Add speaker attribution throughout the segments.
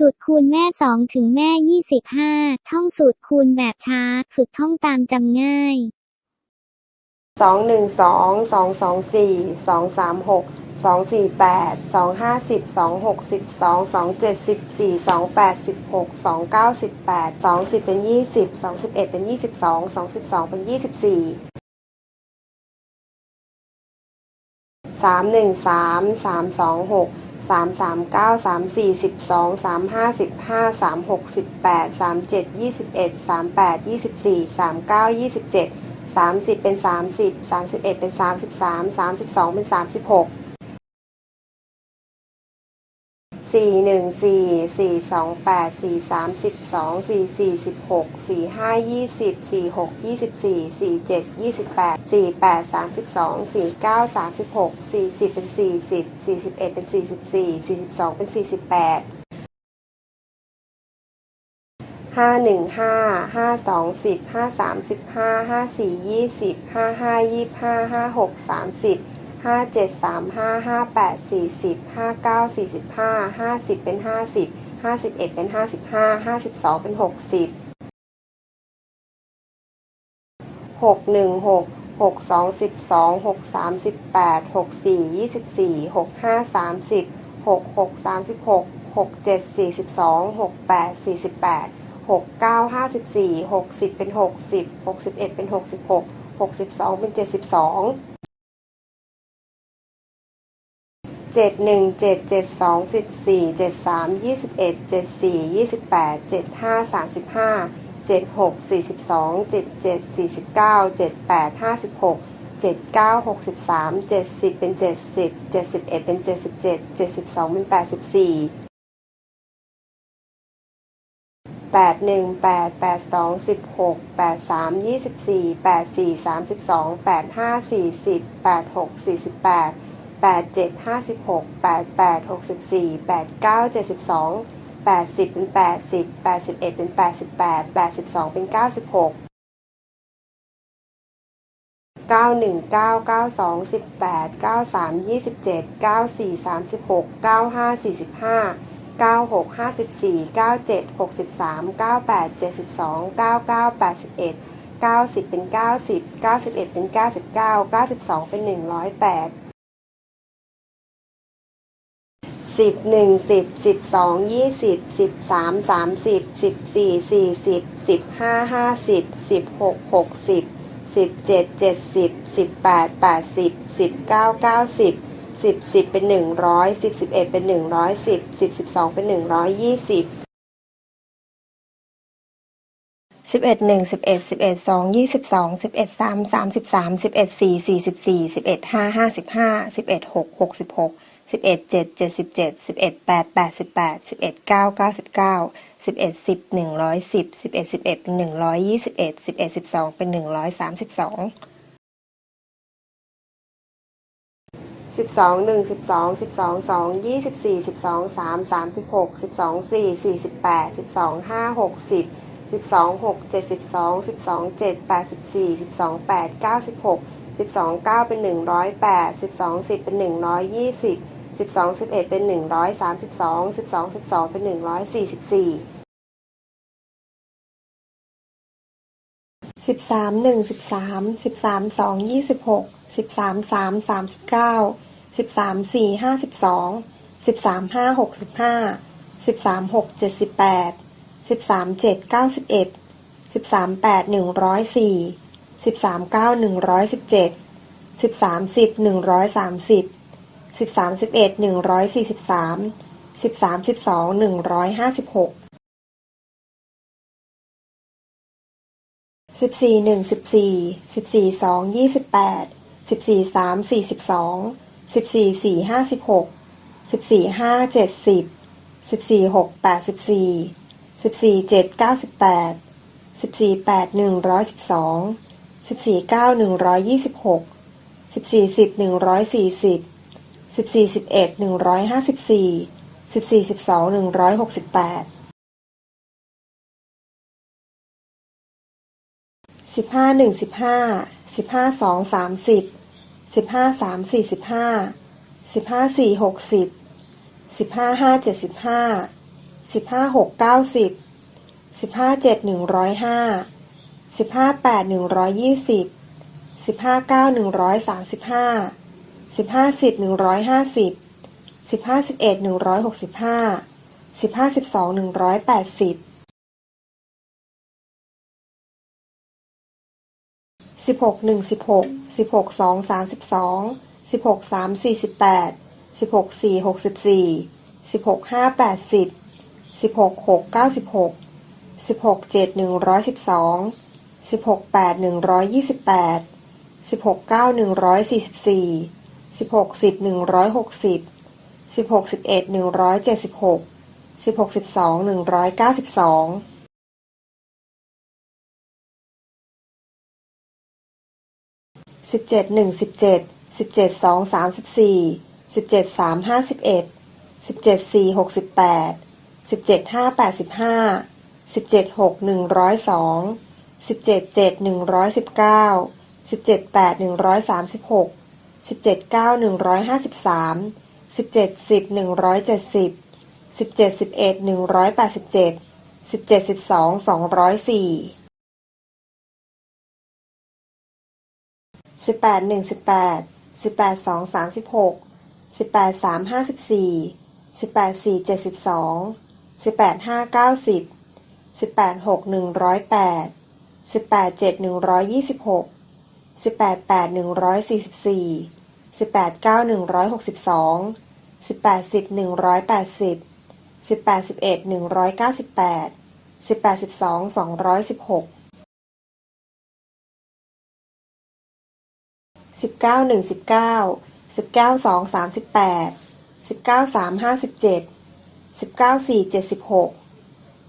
Speaker 1: สูตรคูณแม่สองถึงแม่ยี่สิบห้าท่องสูตรคูณแบบช้า ฝึกท่องตามจำง่าย
Speaker 2: สองหนึ่งสองสองสองสี่สองสามหกสองสี่แปดสองห้าสิบสองหกสิบสองสองเจ็ดสิบสี่สองแปดสิบหกสองเก้าสิบแปดสองสิบเป็นยี่สิบสองสิบเอ็ดเป็นยี่สิบสองสองสิบสองเป็นยี่สิบสี่สามหนึ่งสามสามสองหก สามสามเก้าสามสี่สิบสองสามห้าสิบห้าสามหกสิบแปดสามเจ็ดยี่สิบเอ็ดสามแปดยี่สิบสี่สามเก้ายี่สิบเจ็ดสามสิบเป็นสามสิบสามสิบเอ็ดเป็นสามสิบสามสามสิบสองเป็นสามสิบหก สี่หนึ่งสี่สี่สองแปดสี่สามสิบสองสี่สี่สิบหกสี่ห้ายี่สิบสี่หกยี่สิบสี่สี่เจ็ดยี่สิบแปดสี่แปดสามสิบสองสี่เก้าสามสิบหกสี่สิบเป็นสี่สิบสี่สิบเอ็ดเป็นสี่สิบสี่สี่สิบสองเป็นสี่สิบแปดห้าหนึ่งห้าห้าสองสิบห้าสามสิบห้าห้าสี่ยี่สิบห้าห้ายี่ห้าห้าหกสามสิบ ห้าเจ็ดสามห้าห้าแปดสี่สิบห้าเก้าสี่สิบห้าห้าสิบเป็นห้าสิบห้าสิบเอ็ดเป็นห้าสิบห้าห้าสิบสองเป็นหกสิบหกหนึ่งหกหกสองสิบสองหกสามสิบแปดหกสี่ยี่สิบสี่หกห้าสามสิบหกหกสามสิบหกหกเจ็ดสี่สิบสองหกแปดสี่สิบแปดหกเก้าห้าสิบสี่หกสิบเป็นหกสิบหกสิบเอ็ดเป็นหกสิบหกหกสิบสองเป็นเจ็ดสิบสอง เจ็ดหนึ่งเจ็ดเจ็ดสองสิบสี่เจ็ดสามยี่สิบเอ็ดเจ็ดสี่ยี่สิบแปดเจ็ดห้าสามสิบห้าเจ็ดหกสี่สิบสองเจ็ดเจ็ดสี่สิบเก้าเจ็ดแปดห้าสิบหกเจ็ดเก้าหกสิบสามเจ็ดสิบเป็นเจ็ดสิบเจ็ดสิบเอ็ดเป็นเจ็ดสิบเจ็ดเจ็ดสิบสองเป็นแปดสิบสี่แปดหนึ่งแปดแปดสองสิบหกแปดสามยี่สิบสี่แปดสี่สามสิบสองแปดห้าสี่สิบแปดหกสี่สิบแปด 8 7 56 8 8 64 8 9 72 8 10เป็น80 81เป็น88 82เป็น96 91 9 92 18 93 27 94 36 95 45 96 54 97 63 98 72 99 81 90 เป็น 90 91 เป็น 99 92 เป็น 108 สิบหนึ่งสิบสิบสองยี่สิบสิบสามสามสิบสิบสี่สี่สิบสิบห้าห้าสิบสิบหกหกสิบสิบเจ็ดเจ็ดสิบสิบแปดแปดสิบสิบเก้าเก้าสิบสิบสิบเป็นหนึ่งร้อยสิบสิบเอ็ดเป็นหนึ่งร้อยสิบสิบสิบสองเป็นหนึ่งร้อยยี่สิบสิบเอ็ดหนึ่งสิบเอ็ดสิบเอ็ดสองยี่สิบสองสิบเอ็ดสามสามสิบสามสิบเอ็ดสี่สี่สิบสี่สิบเอ็ดห้าห้าสิบห้าสิบเอ็ดหกหกสิบหก สิบเอ็ดเจ็ดเจ็ดสิบเจ็ดสิบเอ็ดแปดแปดสิบแปดสิบเอ็ดเก้าเก้าสิบเก้าสิบเอ็ดสิบหนึ่งร้อยสิบสิบเอ็ดสิบเอ็ดเป็นหนึ่งร้อยยี่สิบเอ็ดสิบเอ็ดสิบสองเป็นหนึ่งร้อยสามสิบสองสิบสองหนึ่งสิบสองสิบสองสองยี่สิบสี่สิบสองสามสามสิบหกสิบสองสี่สี่สิบแปดสิบสองห้าหกสิบสิบสองหกเจ็ดสิบสองสิบสองเจ็ดแปดสิบสี่สิบสองแปดเก้าสิบหกสิบสองเก้าเป็นหนึ่งร้อยแปดสิบสองสิบเป็นหนึ่งร้อยยี่สิบ สิบสองสิบเอ็ดเป็นหนึ่งร้อยสามสิบสองสิบสองสิบสองเป็นหนึ่งร้อยสี่สิบสี่สิบสามหนึ่งสิบสามสิบสามสองยี่สิบหกสิบสามสามสามสิบเก้าสิบสามสี่ห้าสิบสองสิบสามห้าหกสิบห้าสิบสามหกเจ็ดสิบแปดสิบสามเจ็ดเก้าสิบเอ็ดสิบสามแปดหนึ่งร้อยสี่สิบสามเก้าหนึ่งร้อยสิบเจ็ดสิบสามสิบหนึ่งร้อยสามสิบ สิบสามสิบเอ็ดหนึ่งร้อยสี่สิบสามสิบสามสิบสองหนึ่งร้อยห้าสิบหกสิบสี่หนึ่งสิบสี่สิบสี่สองยี่สิบแปดสิบสี่สามสี่สิบสองสิบสี่สี่ห้าสิบหกสิบสี่ห้าเจ็ดสิบสิบสี่หกแปดสิบสี่สิบสี่เจ็ดเก้าสิบแปดสิบสี่แปดหนึ่งร้อยสิบสองสิบสี่เก้าหนึ่งร้อยยี่สิบหกสิบสี่สิบหนึ่งร้อยสี่สิบ สิบสี่สิบเอ็ดหนึ่งร้อยห้าสิบสี่สิบสี่สิบสองหนึ่งร้อยหกสิบแปดสิบห้าหนึ่งสิบห้าสิบห้าสองสามสิบสิบห้าสามสี่สิบห้าสิบห้าสี่หกสิบสิบห้าห้าเจ็ดสิบห้าสิบห้าหกเก้าสิบสิบห้าเจ็ดหนึ่งร้อยห้าสิบห้าแปดหนึ่งร้อยยี่สิบสิบห้าเก้าหนึ่งร้อยสามสิบห้า สิบห้าสิบหนึ่งร้อยห้าสิบสิบห้าสิบเอ็ดหนึ่งร้อยหกสิบห้าสิบห้าสิบสองหนึ่งร้อยแปดสิบสิบหกหนึ่งสิบหกสิบหกสองสามสิบสองสิบหกสามสี่สิบแปดสิบหกสี่หกสิบสี่สิบหกห้าแปดสิบสิบหกหกเก้าสิบหกสิบหกเจ็ดหนึ่งร้อยสิบสองสิบหกแปดหนึ่งร้อยยี่สิบแปดสิบหกเก้าหนึ่งร้อยสี่สิบสี่ สิบหกสิบหนึ่งร้อยหกสิบสิบหกสิบเอ็ดหนึ่งร้อยเจ็ดสิบหกสิบหกสิบสองหนึ่งร้อยเก้าสิบสองสิบเจ็ดหนึ่งสิบเจ็ดสิบเจ็ดสองสามสิบสี่สิบเจ็ดสามห้าสิบเอ็ดสิบเจ็ดสี่หกสิบแปดสิบเจ็ดห้าแปดสิบห้าสิบเจ็ดหกหนึ่งร้อยสองสิบเจ็ดเจ็ดหนึ่งร้อยสิบเก้าสิบเจ็ดแปดหนึ่งร้อยสามสิบหก สิบเจ็ดเก้าหนึ่งร้อยห้าสิบสามสิบเจ็ดสิบหนึ่งร้อยเจ็ดสิบสิบเจ็ดสิบเอ็ดหนึ่งร้อยแปดสิบเจ็ดสิบเจ็ดสิบสองสองร้อยสี่สิบแปดหนึ่งสิบแปดสิบแปดสองสามสิบหกสิบแปดสามห้าสิบสี่สิบแปดสี่เจ็ดสิบสองสิบแปดห้าเก้าสิบสิบแปดหกหนึ่งร้อยแปดสิบแปดเจ็ดหนึ่งร้อยยี่สิบหกสิบแปดแปดหนึ่งร้อยสี่สิบสี่ สิบแปดเก้าหนึ่งร้อยหกสิบสองสิบแปดสิบหนึ่งร้อยแปดสิบสิบแปดสิบเอ็ดหนึ่งร้อยเก้าสิบแปดสิบแปดสิบสองสองร้อยสิบหกสิบเก้าหนึ่งสิบเก้าสิบเก้าสองสามสิบแปดสิบเก้าสามห้าสิบเจ็ดสิบเก้าสี่เจ็ดสิบหก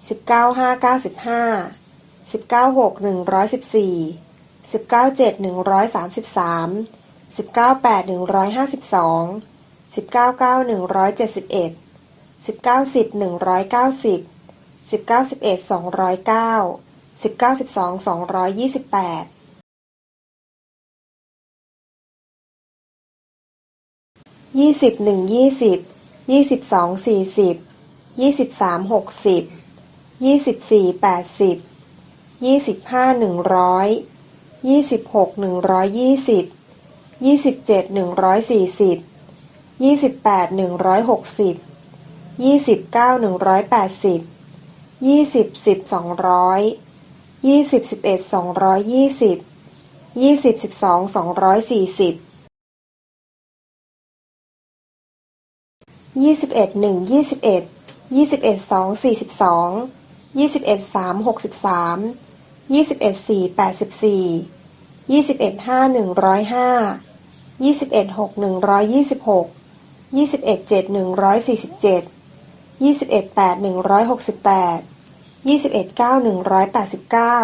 Speaker 2: สิบเก้าห้าเก้าสิบห้าสิบเก้าหกหนึ่งร้อยสิบสี่สิบเก้าเจ็ดหนึ่งร้อยสามสิบสาม สิบเก้าแปดหนึ่งร้อยห้าสิบสองสิบเก้าเก้าหนึ่งร้อยเจ็ดสิบเอ็ดสิบเก้าสิบหนึ่งร้อยเก้าสิบสิบเก้าสิบเอ็ดสองร้อยเก้าสิบเก้าสิบสองสองร้อยยี่สิบแปดยี่สิบหนึ่งยี่สิบยี่สิบสองสี่สิบยี่สิบสามหกสิบยี่สิบสี่แปดสิบยี่สิบห้าหนึ่งร้อยยี่สิบหกหนึ่งร้อยยี่สิบ ยี่สิบเจ็ดหนึ่งร้อยสี่สิบยี่สิบแปดหนึ่งร้อยหกสิบยี่สิบเก้าหนึ่งร้อยแปดสิบยี่สิบสิบสองร้อยยี่สิบสิบเอ็ดสองร้อยยี่สิบยี่สิบสิบสองสองร้อยสี่สิบยี่สิบเอ็ดหนึ่งยี่สิบเอ็ดยี่สิบเอ็ดสองสี่สิบสองยี่สิบเอ็ดสามหกสิบสามยี่สิบเอ็ดสี่แปดสิบสี่ ยี่สิบเอ็ดห้าหนึ่งร้อยห้ายี่สิบเอ็ดหกหนึ่งร้อยยี่สิบหกยี่สิบเอ็ดเจ็ดหนึ่งร้อยสี่สิบเจ็ดยี่สิบเอ็ดแปดหนึ่งร้อยหกสิบแปดยี่สิบเอ็ดเก้าหนึ่งร้อยแปดสิบเก้า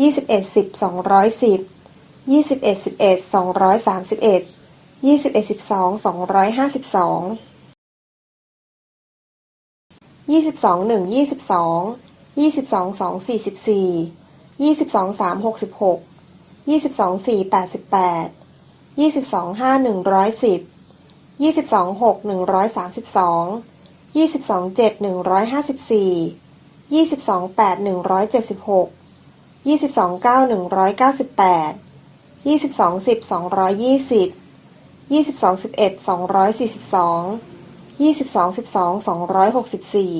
Speaker 2: ยี่สิบเอ็ดสิบสองร้อยสิบยี่สิบเอ็ดสิบเอ็ดสองร้อยสามสิบเอ็ดยี่สิบเอ็ดสิบสองสองร้อยห้าสิบสองยี่สิบสองหนึ่งยี่สิบสองยี่สิบสองสองสี่สิบสี่ยี่สิบสองสามหกสิบหก ยี่สิบสองสี่แปดสิบแปด ยี่สิบสองห้าหนึ่งร้อยสิบ ยี่สิบสองหกหนึ่งร้อยสามสิบสอง ยี่สิบสองเจ็ดหนึ่งร้อยห้าสิบสี่ ยี่สิบสองแปดหนึ่งร้อยเจ็ดสิบหก ยี่สิบสองเก้าหนึ่งร้อยเก้าสิบแปด ยี่สิบสองสิบสองร้อยยี่สิบ ยี่สิบสองสิบเอ็ดสองร้อยสี่สิบสอง ยี่สิบสองสิบสองสองร้อยหกสิบสี่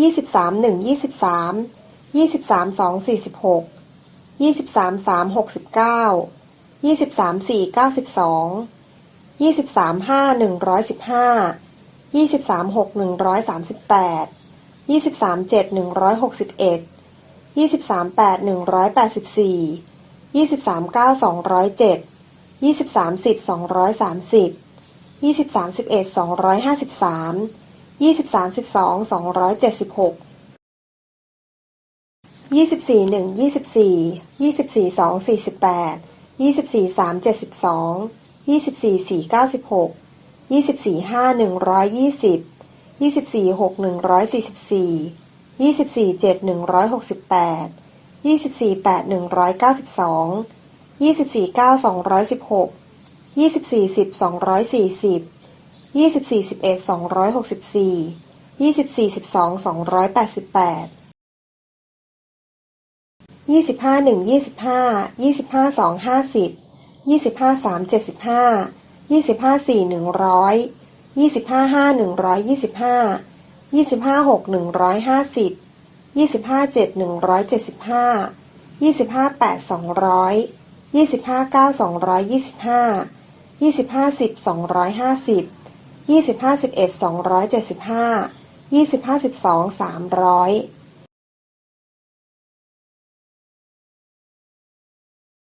Speaker 2: ยี่สิบสามหนึ่งยี่สิบสาม ยี่สิบสามสองสี่สิบหกยี่สิบสามสามหกสิบเก้ายี่สิบสามสี่เก้าสิบสองยี่สิบสามห้าหนึ่งร้อยสิบห้ายี่สิบสามหกหนึ่งร้อยสามสิบแปดยี่สิบสามเจ็ดหนึ่งร้อยหกสิบเอ็ดยี่สิบสามแปดหนึ่งร้อยแปดสิบสี่ยี่สิบสามเก้าสองร้อยเจ็ดยี่สิบสามสิบสองร้อยสามสิบยี่สิบสามสิบเอ็ดสองร้อยห้าสิบสามยี่สิบสามสิบสองสองร้อยเจ็ดสิบหก ยี่สิบสี่หนึ่งยี่สิบสี่ยี่สิบสี่สองสี่สิบแปดยี่สิบสี่สามเจ็ดสิบสองยี่สิบสี่สี่เก้าสิบหกยี่สิบสี่ห้าหนึ่งร้อยยี่สิบยี่สิบสี่หกหนึ่งร้อยสี่สิบสี่ยี่สิบสี่เจ็ดหนึ่งร้อยหกสิบแปดยี่สิบสี่แปดหนึ่งร้อยเก้าสิบสองยี่สิบสี่เก้าสองร้อยสิบหกยี่สิบสี่สิบสองร้อยสี่สิบยี่สิบสี่สิบเอ็ดสองร้อยหกสิบสี่ยี่สิบสี่สิบสองสองร้อยแปดสิบแปด ยี่สิบห้าหนึ่งยี่สิบห้ายี่สิบห้าสองห้าสิบยี่สิบห้าสามเจ็ดสิบห้ายี่สิบห้าสี่หนึ่งร้อยยี่สิบห้าห้าหนึ่งร้อยยี่สิบห้ายี่สิบห้าหกหนึ่งร้อยห้าสิบยี่สิบห้าเจ็ดหนึ่งร้อยเจ็ดสิบห้ายี่สิบห้าแปดสองร้อยยี่สิบห้าเก้าสองร้อยยี่สิบห้ายี่สิบห้าสิบสองร้อยห้าสิบยี่สิบห้าสิบเอ็ดสองร้อยเจ็ดสิบห้ายี่สิบห้าสิบสองสามร้อย